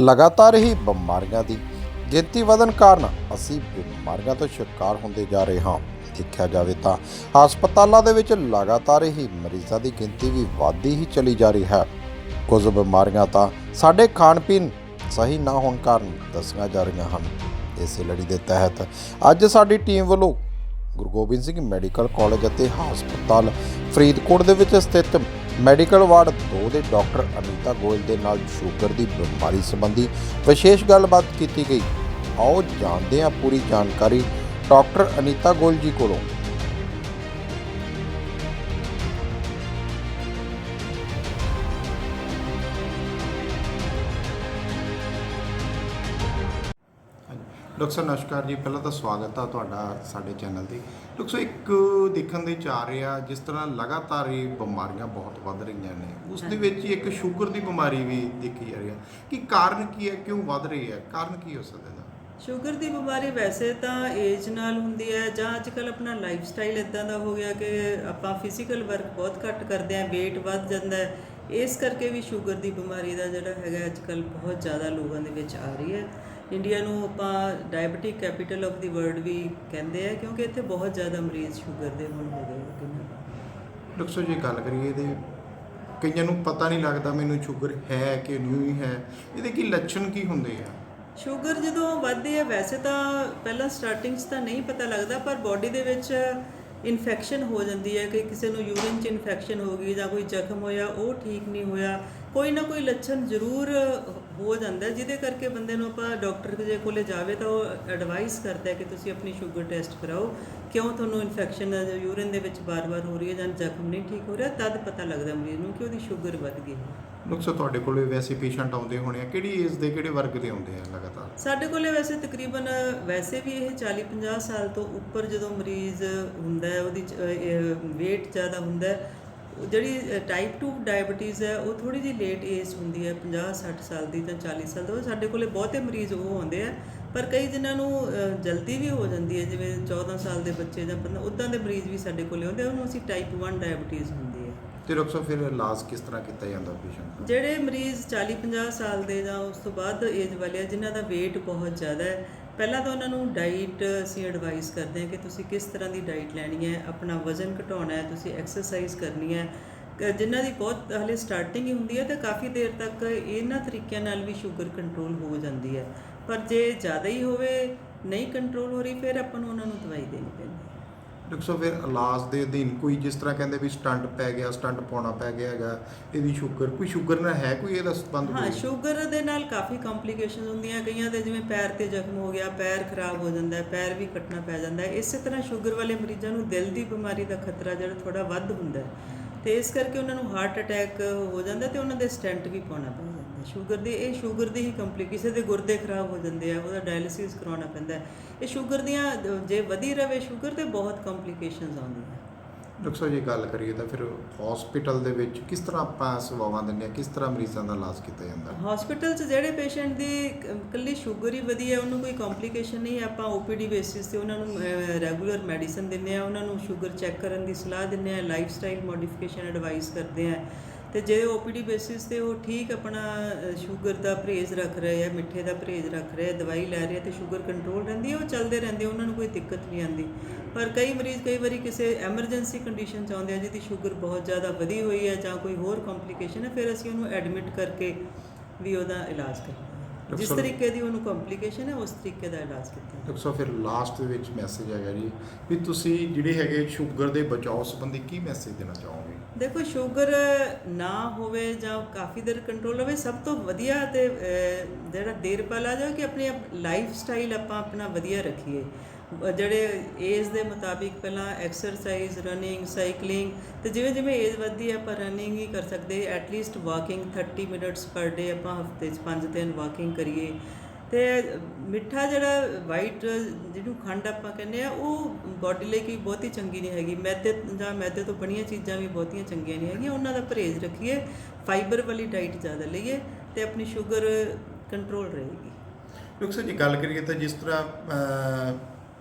ਲਗਾਤਾਰ ਹੀ ਬਿਮਾਰੀਆਂ ਦੀ ਗਿਣਤੀ ਵਧਣ ਕਾਰਨ ਅਸੀਂ ਬਿਮਾਰੀਆਂ ਤੋਂ ਸ਼ਿਕਾਰ ਹੁੰਦੇ ਜਾ ਰਹੇ ਹਾਂ। ਦੇਖਿਆ ਜਾਵੇ ਤਾਂ ਹਸਪਤਾਲਾਂ ਦੇ ਵਿੱਚ ਲਗਾਤਾਰ ਹੀ ਮਰੀਜ਼ਾਂ ਦੀ ਗਿਣਤੀ ਵੀ ਵੱਧਦੀ ਹੀ ਚਲੀ ਜਾ ਰਹੀ ਹੈ। ਕੁਝ ਬਿਮਾਰੀਆਂ ਤਾਂ ਸਾਡੇ ਖਾਣ ਪੀਣ ਸਹੀ ਨਾ ਹੋਣ ਕਾਰਨ ਦੱਸੀਆਂ ਜਾ ਰਹੀਆਂ ਹਨ। ਇਸੇ ਲੜੀ ਦੇ ਤਹਿਤ ਅੱਜ ਸਾਡੀ ਟੀਮ ਵੱਲੋਂ ਗੁਰੂ ਗੋਬਿੰਦ ਸਿੰਘ ਮੈਡੀਕਲ ਕਾਲਜ ਅਤੇ ਹਸਪਤਾਲ ਫਰੀਦਕੋਟ ਦੇ ਵਿੱਚ ਸਥਿਤ ਮੈਡੀਕਲ ਵਾਰਡ 2 ਦੇ ਡਾਕਟਰ ਅਨੀਤਾ ਗੋਇਲ ਦੇ ਨਾਲ ਸ਼ੂਗਰ ਦੀ ਬਿਮਾਰੀ ਸੰਬੰਧੀ ਵਿਸ਼ੇਸ਼ ਗੱਲਬਾਤ ਕੀਤੀ ਗਈ। ਆਓ ਜਾਣਦੇ ਹਾਂ ਪੂਰੀ ਜਾਣਕਾਰੀ ਡਾਕਟਰ ਅਨੀਤਾ ਗੋਇਲ ਜੀ ਕੋਲੋਂ। ਡਾਕਟਰ ਸਾਹਿਬ, ਨਮਸਕਾਰ ਜੀ। ਪਹਿਲਾਂ ਤਾਂ ਸਵਾਗਤ ਆ ਤੁਹਾਡਾ ਸਾਡੇ ਚੈਨਲ ਤੇ। ਡਾਕਟਰ ਸਾਹਿਬ, ਇੱਕ ਦੇਖਣ ਦੇ ਚ ਆ ਰਿਹਾ, ਜਿਸ ਤਰ੍ਹਾਂ ਲਗਾਤਾਰ ਇਹ ਬਿਮਾਰੀਆਂ ਬਹੁਤ ਵੱਧ ਰਹੀਆਂ ਨੇ, ਉਸ ਦੇ ਵਿੱਚ ਇੱਕ ਸ਼ੂਗਰ ਦੀ ਬਿਮਾਰੀ ਵੀ ਦੇਖੀ ਜਾ ਰਹੀ ਹੈ ਕਿ ਕਾਰਨ ਕੀ ਹੈ, ਕਿਉਂ ਵੱਧ ਰਹੀ ਹੈ? ਕਾਰਨ ਕੀ ਹੋ ਸਕਦਾ ਇਹਦਾ? ਸ਼ੂਗਰ ਦੀ ਬਿਮਾਰੀ ਵੈਸੇ ਤਾਂ ਏਜ ਨਾਲ ਹੁੰਦੀ ਹੈ, ਜਾਂ ਅੱਜਕੱਲ ਆਪਣਾ ਲਾਈਫ ਸਟਾਈਲ ਇਦਾਂ ਦਾ ਹੋ ਗਿਆ ਕਿ ਆਪਾਂ ਫਿਜ਼ੀਕਲ ਵਰਕ ਬਹੁਤ ਘੱਟ ਕਰਦੇ ਆਂ weight ਵੱਧ ਜਾਂਦਾ ਹੈ। ਇਸ ਕਰਕੇ ਵੀ ਸ਼ੂਗਰ ਦੀ ਬਿਮਾਰੀ ਦਾ ਜਿਹੜਾ ਹੈਗਾ ਅੱਜਕੱਲ ਬਹੁਤ ਜ਼ਿਆਦਾ ਲੋਕਾਂ ਦੇ ਵਿੱਚ ਆ ਰਹੀ ਹੈ। ਇੰਡੀਆ ਨੂੰ ਆਪਾਂ diabetic capital of the world ਵੀ ਕਹਿੰਦੇ ਆ ਕਿਉਂਕਿ ਇੱਥੇ ਬਹੁਤ ਜ਼ਿਆਦਾ ਮਰੀਜ਼ ਸ਼ੂਗਰ ਦੇ ਹੁਣ ਹੋ ਗਏ ਕਿੰਨਾ ਡਾਕਟਰ ਜੇ ਗੱਲ ਕਰੀਏ ਇਹਦੇ ਕਈਆਂ ਨੂੰ ਪਤਾ ਨਹੀਂ ਲੱਗਦਾ ਮੈਨੂੰ ਸ਼ੂਗਰ ਹੈ ਕਿ ਨਹੀਂ ਹੈ ਇਹਦੇ ਕੀ ਲੱਛਣ ਕੀ ਹੁੰਦੇ ਆ? ਸ਼ੂਗਰ ਜਦੋਂ ਵੱਧਦੀ ਹੈ ਵੈਸੇ ਤਾਂ ਪਹਿਲਾਂ ਸਟਾਰਟਿੰਗ 'ਚ ਤਾਂ ਨਹੀਂ ਪਤਾ ਲੱਗਦਾ ਪਰ ਬਾਡੀ ਦੇ ਵਿੱਚ ਇਨਫੈਕਸ਼ਨ ਹੋ ਜਾਂਦੀ ਹੈ ਕਿ ਕਿਸੇ ਨੂੰ ਯੂਰਿਨ 'ਚ ਇਨਫੈਕਸ਼ਨ ਹੋ ਗਈ ਜਾਂ ਕੋਈ ਜ਼ਖਮ ਹੋਇਆ ਉਹ ਠੀਕ ਨਹੀਂ ਹੋਇਆ ਕੋਈ ਨਾ ਕੋਈ ਲੱਛਣ ਜ਼ਰੂਰ ਹੋ ਜਾਂਦਾ ਜਿਹਦੇ ਕਰਕੇ ਬੰਦੇ ਨੂੰ ਆਪਾਂ ਡਾਕਟਰ ਦੇ ਕੋਲੇ ਜਾਵੇ ਤਾਂ ਉਹ ਐਡਵਾਈਸ ਕਰਦਾ ਹੈ ਕਿ ਤੁਸੀਂ ਆਪਣੀ ਸ਼ੂਗਰ ਟੈਸਟ ਕਰਾਓ ਕਿਉਂ ਤੁਹਾਨੂੰ ਇਨਫੈਕਸ਼ਨ ਯੂਰਿਨ ਦੇ ਵਿੱਚ ਬਾਰ-ਬਾਰ ਹੋ ਰਹੀ ਹੈ ਜਾਂ ਜ਼ਖਮ ਨਹੀਂ ਠੀਕ ਹੋ ਰਿਹਾ ਤਦ ਪਤਾ ਲੱਗਦਾ ਮਰੀਜ਼ ਨੂੰ ਕਿ ਉਹਦੀ ਸ਼ੂਗਰ ਵੱਧ ਗਈ ਹੈ। ਸਾਹਿਬ ਤੁਹਾਡੇ ਕੋਲੇ ਵੈਸੇ ਪੇਸ਼ੈਂਟ ਆਉਂਦੇ ਹੋਣੇ ਆ ਕਿਹੜੀ ਏਜ ਦੇ ਕਿਹੜੇ ਵਰਗ ਦੇ ਆਉਂਦੇ ਆ ਲਗਾਤਾਰ? ਸਾਡੇ ਕੋਲੇ ਵੈਸੇ ਤਕਰੀਬਨ ਵੈਸੇ ਵੀ ਇਹ 40-50 ਸਾਲ ਤੋਂ ਉੱਪਰ ਜਦੋਂ ਮਰੀਜ਼ ਹੁੰਦਾ ਹੈ ਉਹਦੀ weight ਜ਼ਿਆਦਾ ਹੁੰਦਾ ਜਿਹੜੀ ਟਾਈਪ 2 ਡਾਇਬੀਟੀਜ਼ ਹੈ ਉਹ ਥੋੜੀ ਜਿਹੀ ਲੇਟ ਏਜ ਹੁੰਦੀ ਹੈ 50-60 ਸਾਲ ਦੀ ਜਾਂ 40 ਸਾਲ ਦੀ ਸਾਡੇ ਕੋਲੇ ਬਹੁਤੇ ਮਰੀਜ਼ ਉਹ ਆਉਂਦੇ ਆ ਪਰ ਕਈ ਜਿਨ੍ਹਾਂ ਨੂੰ ਜਲਦੀ ਵੀ ਹੋ ਜਾਂਦੀ ਹੈ ਜਿਵੇਂ 14 ਸਾਲ ਦੇ ਬੱਚੇ ਜਾਂ 15 ਉਦਾਂ ਦੇ ਮਰੀਜ਼ ਵੀ ਸਾਡੇ ਕੋਲੇ ਆਉਂਦੇ ਆ ਉਹਨੂੰ ਅਸੀਂ ਟਾਈਪ 1 ਡਾਇਬੀਟੀਜ਼ ਹੁੰਦੀ ਹੈ। ਤੇ ਡਾਕਟਰ ਸਾਹਿਬ ਫਿਰ ਇਲਾਜ ਕਿਸ ਤਰ੍ਹਾਂ ਕੀਤਾ ਜਾਂਦਾ ਪੇਸ਼ੈਂਟ ਦਾ? ਜਿਹੜੇ ਮਰੀਜ਼ 40-50 ਸਾਲ ਦੇ ਜਾਂ ਉਸ ਤੋਂ ਬਾਅਦ ਏਜ ਵਾਲੇ ਆ ਜਿਨ੍ਹਾਂ ਦਾ weight ਬਹੁਤ ਜ਼ਿਆਦਾ ਹੈ ਪਹਿਲਾਂ ਤਾਂ ਉਹਨਾਂ ਨੂੰ ਡਾਈਟ ਅਸੀਂ ਐਡਵਾਈਸ ਕਰਦੇ ਹਾਂ ਕਿ ਤੁਸੀਂ ਕਿਸ ਤਰ੍ਹਾਂ ਦੀ ਡਾਈਟ ਲੈਣੀ ਹੈ, ਆਪਣਾ ਵਜ਼ਨ ਘਟਾਉਣਾ ਹੈ, ਤੁਸੀਂ ਐਕਸਰਸਾਈਜ਼ ਕਰਨੀ ਹੈ। ਕ- ਜਿਨ੍ਹਾਂ ਦੀ ਬਹੁਤ ਹਲੇ ਸਟਾਰਟਿੰਗ ਹੀ ਹੁੰਦੀ ਹੈ ਤਾਂ ਕਾਫੀ ਦੇਰ ਤੱਕ ਇਹਨਾਂ ਤਰੀਕਿਆਂ ਨਾਲ ਵੀ ਸ਼ੂਗਰ ਕੰਟਰੋਲ ਹੋ ਜਾਂਦੀ ਹੈ। ਪਰ ਜੇ ਜ਼ਿਆਦਾ ਹੀ ਹੋਵੇ, ਨਹੀਂ ਕੰਟਰੋਲ ਹੋ ਰਹੀ, ਫਿਰ ਆਪਾਂ ਨੂੰ ਉਹਨਾਂ ਨੂੰ ਦਵਾਈ ਦੇਣੀ ਪੈਂਦੀ ਹੈ। ਡਾਕਟਰ ਫਿਰ ਇਲਾਜ ਦੇ ਅਧੀਨ ਕੋਈ ਜਿਸ ਤਰ੍ਹਾਂ ਕਹਿੰਦੇ ਵੀ ਸਟੰਟ ਪੈ ਗਿਆ, ਸਟੰਟ ਪਾਉਣਾ ਪੈ ਗਿਆ ਹੈਗਾ ਇਹਦੀ ਸ਼ੂਗਰ, ਕੋਈ ਸ਼ੂਗਰ ਨਾਲ ਹੈ ਕੋਈ ਇਹਦਾ ਸੰਬੰਧ ਹਾਂ, ਸ਼ੂਗਰ ਦੇ ਨਾਲ ਕਾਫੀ ਕੰਪਲਿਕੇਸ਼ਨਸ ਹੁੰਦੀਆਂ, ਕਈਆਂ ਦੇ ਜਿਵੇਂ ਪੈਰ ਤੇ ਜ਼ਖਮ ਹੋ ਗਿਆ, ਪੈਰ ਖਰਾਬ ਹੋ ਜਾਂਦਾ ਹੈ, ਪੈਰ ਵੀ ਕੱਟਣਾ ਪੈ ਜਾਂਦਾ ਹੈ, ਇਸੇ ਤਰ੍ਹਾਂ ਸ਼ੂਗਰ ਵਾਲੇ ਮਰੀਜ਼ਾਂ ਨੂੰ ਦਿਲ ਦੀ ਬਿਮਾਰੀ ਦਾ ਖਤਰਾ ਜਿਹੜਾ ਥੋੜਾ ਵੱਧ ਹੁੰਦਾ ਹੈ। ਤੇ ਇਸ ਕਰਕੇ ਉਹਨਾਂ ਨੂੰ ਹਾਰਟ ਅਟੈਕ ਹੋ ਜਾਂਦਾ ਤੇ ਉਹਨਾਂ ਦੇ ਸਟੈਂਟ ਵੀ ਪਾਉਣਾ ਪੈਂਦਾ ਸ਼ੂਗਰ ਦੀ ਇਹ ਸ਼ੂਗਰ ਦੀ ਹੀ ਕੰਪਲਿਕੇਸ਼ਨ ਦੇ ਗੁਰਦੇ ਖਰਾਬ ਹੋ ਜਾਂਦੇ ਆ ਉਹਦਾ ਡਾਇਲਿਸਿਸ ਕਰਾਉਣਾ ਪੈਂਦਾ ਹੈ। ਇਹ ਸ਼ੂਗਰ ਦੀਆਂ ਜੇ ਵਧੀ ਰਵੇ ਸ਼ੂਗਰ ਤੇ ਬਹੁਤ ਕੰਪਲਿਕੇਸ਼ਨਸ ਆਉਂਦੀਆਂ ਡਾਕਟਰ ਸਾਹਿਬ ਜੇ ਗੱਲ ਕਰੀਏ ਤਾਂ ਫਿਰ ਹਸਪੀਟਲ ਦੇ ਵਿੱਚ ਕਿਸ ਤਰ੍ਹਾਂ ਆਪਾਂ ਸੇਵਾਵਾਂ ਦਿੰਦੇ ਆ ਕਿਸ ਤਰ੍ਹਾਂ ਮਰੀਜ਼ਾਂ ਦਾ ਇਲਾਜ ਕੀਤਾ ਜਾਂਦਾ? ਹਸਪੀਟਲ 'ਚ ਜਿਹੜੇ ਪੇਸ਼ੈਂਟ ਦੀ ਇਕੱਲੀ ਸ਼ੂਗਰ ਹੀ ਵਧੀ ਹੈ ਉਹਨੂੰ ਕੋਈ ਕੰਪਲਿਕੇਸ਼ਨ ਨਹੀਂ ਆਪਾਂ ਓਪੀਡੀ ਬੇਸਿਸ ਤੇ ਉਹਨਾਂ ਨੂੰ ਰੈਗੂਲਰ ਮੈਡੀਸਨ ਦਿੰਦੇ ਆ ਉਹਨਾਂ ਨੂੰ ਸ਼ੂਗਰ ਚੈੱਕ ਕਰਨ ਦੀ ਸਲਾਹ ਦਿੰਦੇ ਆ ਲਾਈਫ ਸਟਾਈਲ ਮੋਡੀਫਿਕੇਸ਼ਨ ਐਡਵਾਈਸ ਕਰਦੇ ਆ ਤੇ ਜੇ ਓਪੀਡੀ ਬੇਸਿਸ ਤੇ ਉਹ ਠੀਕ ਆਪਣਾ ਸ਼ੂਗਰ ਦਾ ਪਰਹੇਜ਼ ਰੱਖ ਰਹੇ ਆ ਮਿੱਠੇ ਦਾ ਪਰਹੇਜ਼ ਰੱਖ ਰਹੇ ਆ ਦਵਾਈ ਲੈ ਰਹੇ ਆ ਤੇ ਸ਼ੂਗਰ ਕੰਟਰੋਲ ਰਹਿੰਦੀ ਹੈ ਉਹ ਚੱਲਦੇ ਰਹਿੰਦੇ ਉਹਨਾਂ ਨੂੰ ਕੋਈ ਦਿੱਕਤ ਨਹੀਂ ਆਉਂਦੀ। ਪਰ ਕਈ ਮਰੀਜ਼ ਕਈ ਵਾਰੀ ਕਿਸੇ ਐਮਰਜੈਂਸੀ ਕੰਡੀਸ਼ਨ ਚ ਆਉਂਦੇ ਆ ਜਿਹਦੀ ਸ਼ੂਗਰ ਬਹੁਤ ਜ਼ਿਆਦਾ ਵਧੀ ਹੋਈ ਹੈ ਜਾਂ ਕੋਈ ਹੋਰ ਕੰਪਲਿਕੇਸ਼ਨ ਹੈ ਫਿਰ ਅਸੀਂ ਉਹਨੂੰ ਐਡਮਿਟ ਕਰਕੇ ਵੀ ਉਹਦਾ ਇਲਾਜ ਕਰਦੇ ਹਾਂ ਜਿਸ ਤਰੀਕੇ ਦੀ ਉਹਨੂੰ ਕੰਪਲਿਕੇਸ਼ਨ ਹੈ ਉਸ ਤਰੀਕੇ ਦਾ ਇਲਾਜ ਕੀਤਾ ਡਾਕਟਰ ਸਾਹਿਬ ਫਿਰ ਲਾਸਟ ਦੇ ਵਿੱਚ ਮੈਸੇਜ ਹੈਗਾ ਜੀ ਵੀ ਤੁਸੀਂ ਜਿਹੜੇ ਹੈਗੇ ਸ਼ੂਗਰ ਦੇ ਬਚਾਓ ਸੰਬੰਧੀ ਕੀ ਮੈਸੇਜ ਦੇਣਾ ਚਾਹੋਗੇ? ਦੇਖੋ ਸ਼ੂਗਰ ਨਾ ਹੋਵੇ ਜਾਂ ਕਾਫੀ ਦੇਰ ਕੰਟਰੋਲ ਹੋਵੇ ਸਭ ਤੋਂ ਵਧੀਆ ਤੇ ਜਿਹੜਾ ਦੇਰ ਪਾ ਲਾ ਜਾਓ ਕਿ ਆਪਣੀ ਲਾਈਫ ਸਟਾਈਲ ਆਪਾਂ ਆਪਣਾ ਵਧੀਆ ਰੱਖੀਏ। ਅਹ, ਜਿਹੜੇ ਏਜ ਦੇ ਮੁਤਾਬਿਕ ਪਹਿਲਾਂ ਐਕਸਰਸਾਈਜ਼ ਰਨਿੰਗ ਸਾਈਕਲਿੰਗ ਤੇ ਜਿਵੇਂ ਜਿਵੇਂ ਏਜ ਵੱਧਦੀ ਹੈ ਆਪਾਂ ਰਨਿੰਗ ਹੀ ਕਰ ਸਕਦੇ ਐਟ ਲੀਸਟ ਵਾਕਿੰਗ 30 ਮਿੰਟਸ ਪਰ ਡੇ ਆਪਾਂ ਹਫ਼ਤੇ 'ਚ 5 ਦਿਨ ਵਾਕਿੰਗ ਕਰੀਏ। ਤੇ ਮਿੱਠਾ ਜਿਹੜਾ ਵਾਈਟ ਜਿਹਨੂੰ ਖੰਡ ਆਪਾਂ ਕਹਿੰਦੇ ਆ, ਉਹ ਬਾਡੀ ਲਈ ਕੋਈ ਬਹੁਤੀ ਚੰਗੀ ਨਹੀਂ ਹੈਗੀ। ਮੈਦੇ ਜਾਂ ਮੈਦੇ ਤੋਂ ਬਣੀਆਂ ਚੀਜ਼ਾਂ ਵੀ ਬਹੁਤੀਆਂ ਚੰਗੀਆਂ ਨਹੀਂ ਹੈਗੀਆਂ। ਉਹਨਾਂ ਦਾ ਪਰਹੇਜ਼ ਰੱਖੀਏ ਫਾਈਬਰ ਵਾਲੀ ਡਾਈਟ ਜ਼ਿਆਦਾ ਲਈਏ ਤੇ ਆਪਣੀ ਸ਼ੂਗਰ ਕੰਟਰੋਲ ਰਹੇਗੀ। ਡਾਕਟਰ ਜੀ, ਗੱਲ ਕਰੀਏ ਤਾਂ ਜਿਸ ਤਰ੍ਹਾਂ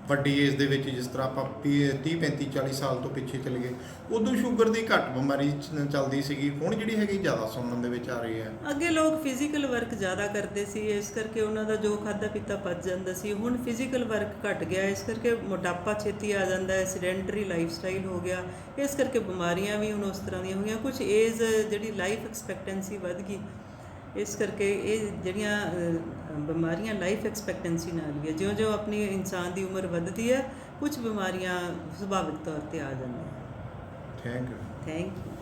ਵੱਡੀ ਏਜ ਦੇ ਵਿੱਚ ਜਿਸ ਤਰ੍ਹਾਂ ਆਪਾਂ 30 35 40 ਸਾਲ ਤੋਂ ਪਿੱਛੇ ਚਲੇ ਗਏ, ਉਦੋਂ ਸ਼ੂਗਰ ਦੀ ਘੱਟ ਬਿਮਾਰੀ ਚੱਲਦੀ ਸੀਗੀ, ਹੁਣ ਜਿਹੜੀ ਹੈਗੀ ਜ਼ਿਆਦਾ ਸੁਣਨ ਦੇ ਵਿੱਚ ਆ ਰਹੀ ਹੈ। ਅੱਗੇ ਲੋਕ ਫਿਜ਼ੀਕਲ ਵਰਕ ਜ਼ਿਆਦਾ ਕਰਦੇ ਸੀ, ਇਸ ਕਰਕੇ ਉਹਨਾਂ ਦਾ ਜੋ ਖਾਦਾ ਪੀਤਾ ਪਚ ਜਾਂਦਾ ਸੀ, ਹੁਣ ਫਿਜ਼ੀਕਲ ਵਰਕ ਘਟ ਗਿਆ, ਇਸ ਕਰਕੇ ਮੋਟਾਪਾ ਛੇਤੀ ਆ ਜਾਂਦਾ ਹੈ ਸੈਡੈਂਟਰੀ ਲਾਈਫ ਸਟਾਈਲ ਹੋ ਗਿਆ, ਇਸ ਕਰਕੇ ਬਿਮਾਰੀਆਂ ਵੀ ਹੁਣ ਉਸ ਤਰ੍ਹਾਂ ਦੀਆਂ ਹੋ ਗਈਆਂ ਕੁਝ ਏਜ ਜਿਹੜੀ ਲਾਈਫ ਐਕਸਪੈਕਟੈਂਸੀ ਵੱਧ ਗਈ ਇਸ ਕਰਕੇ ਇਹ ਜਿਹੜੀਆਂ ਬਿਮਾਰੀਆਂ ਲਾਈਫ ਐਕਸਪੈਕਟੈਂਸੀ ਨਾਲ ਵੀ ਹੈ ਜਿਉਂ-ਜਿਉਂ ਆਪਣੀ ਇਨਸਾਨ ਦੀ ਉਮਰ ਵੱਧਦੀ ਹੈ ਕੁਝ ਬਿਮਾਰੀਆਂ ਸੁਭਾਵਿਕ ਤੌਰ ਤੇ ਆ ਜਾਂਦੀਆਂ ਥੈਂਕ ਯੂ ਥੈਂਕ ਯੂ